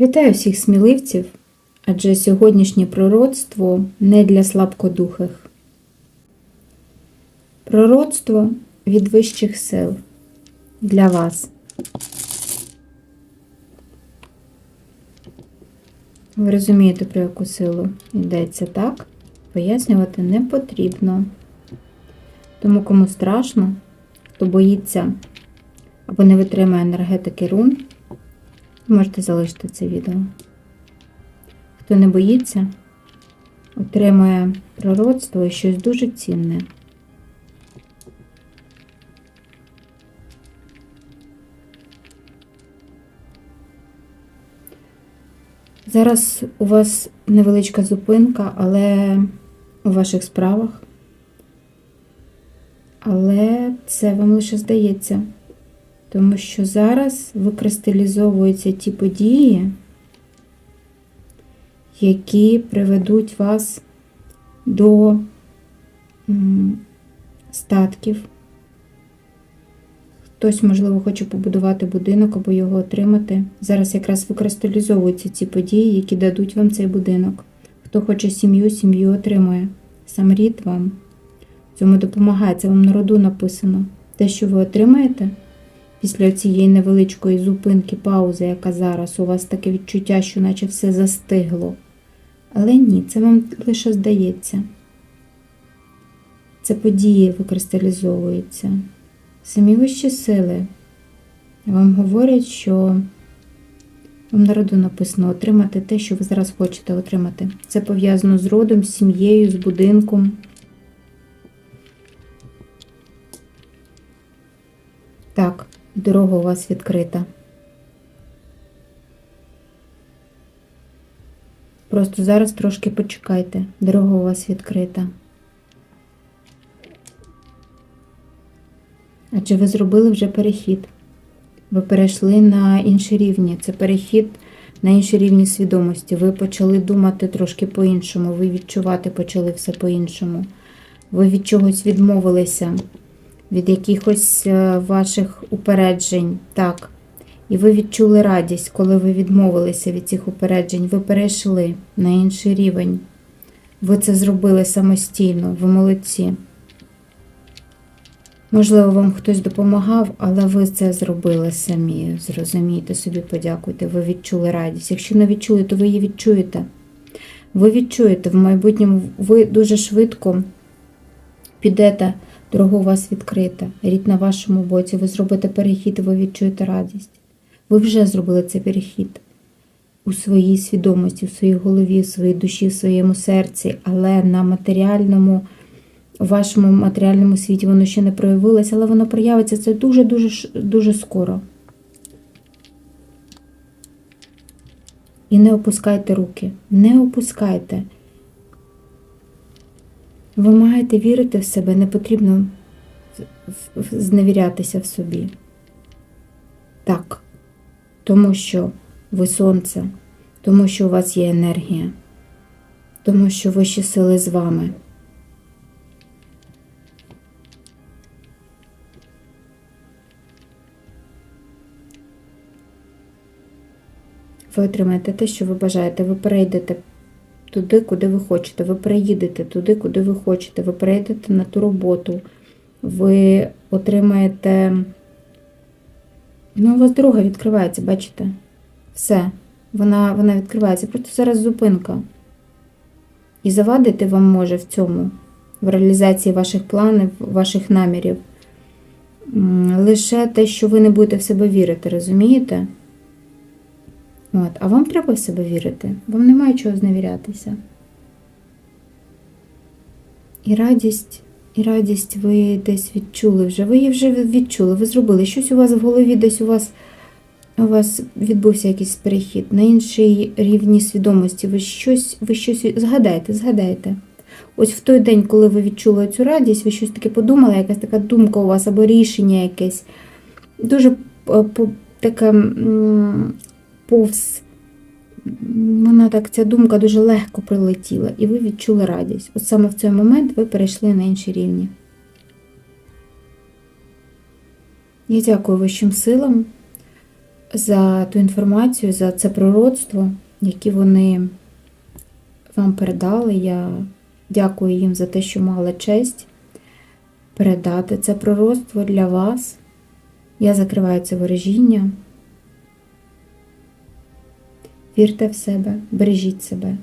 Вітаю всіх сміливців, адже сьогоднішнє пророцтво не для слабкодухих. Пророцтво від вищих сил для вас. Ви розумієте, про яку силу йдеться, так? Пояснювати не потрібно. Тому кому страшно, хто боїться або не витримає енергетики рун, можете залишити це відео. Хто не боїться, отримує пророцтво і щось дуже цінне. Зараз у вас невеличка зупинка, але у ваших справах. Але це вам лише здається. Тому що зараз викристалізовуються ті події, які приведуть вас до статків. Хтось, можливо, хоче побудувати будинок або його отримати. Зараз якраз викристалізовуються ці події, які дадуть вам цей будинок. Хто хоче сім'ю, сім'ю отримує. Сам рід вам цьому допомагає. Це вам на роду написано. Те, що ви отримаєте після цієї невеличкої зупинки, паузи, яка зараз, у вас таке відчуття, що наче все застигло. Але ні, це вам лише здається. Це події викристалізовуються. Самі вищі сили вам говорять, що вам на роду написано отримати те, що ви зараз хочете отримати. Це пов'язано з родом, з сім'єю, з будинком. Так, дорога у вас відкрита. Просто зараз трошки почекайте. Дорога у вас відкрита. Адже ви зробили вже перехід. Ви перейшли на інші рівні. Це перехід на інші рівні свідомості. Ви почали думати трошки по-іншому, ви відчувати почали все по-іншому. Ви від чогось відмовилися, від якихось е, ваших упереджень. Так. І ви відчули радість, коли ви відмовилися від цих упереджень. Ви перейшли на інший рівень. Ви це зробили самостійно, ви молодці. Можливо, вам хтось допомагав, але ви це зробили самі. Зрозумійте собі, подякуйте, ви відчули радість. Якщо не відчули, то ви її відчуєте. Ви відчуєте в майбутньому, ви дуже швидко підете, дорога у вас відкрита, рід на вашому боці, ви зробите перехід, і ви відчуєте радість. Ви вже зробили цей перехід у своїй свідомості, у своїй голові, у своїй душі, в своєму серці, але на матеріальному у вашому матеріальному світі воно ще не проявилося, але воно проявиться це дуже-дуже дуже скоро. І не опускайте руки, не опускайте. Ви маєте вірити в себе, не потрібно зневірятися в собі. Так, тому що ви сонце, тому що у вас є енергія, тому що вищі сили з вами. Ви отримаєте те, що ви бажаєте. Ви перейдете туди, куди ви хочете. Ви переїдете туди, куди ви хочете. Ви перейдете на ту роботу. Ви отримаєте. Ну, у вас дорога відкривається, бачите? Все. Вона, вона відкривається. Просто зараз зупинка. І завадити вам може в цьому, в реалізації ваших планів, ваших намірів. Лише те, що ви не будете в себе вірити, розумієте? От, А вам треба в себе вірити, вам немає чого зневірятися. І радість, і радість ви десь відчули вже. Ви її вже відчули, ви зробили. Щось у вас в голові, десь у вас у вас відбувся якийсь перехід на інший рівні свідомості. Ви щось, ви щось згадайте, згадайте. Ось в той день, коли ви відчули цю радість, ви щось таке подумали, якась така думка у вас або рішення якесь. Дуже таке повз, вона так, ця думка дуже легко прилетіла, і ви відчули радість. От саме в цей момент ви перейшли на інші рівні. Я дякую вищим силам за ту інформацію, за це пророцтво, яке вони вам передали. Я дякую їм за те, що мала честь передати це пророцтво для вас. Я закриваю це ворожіння. Вірте в себе, бережіть себе.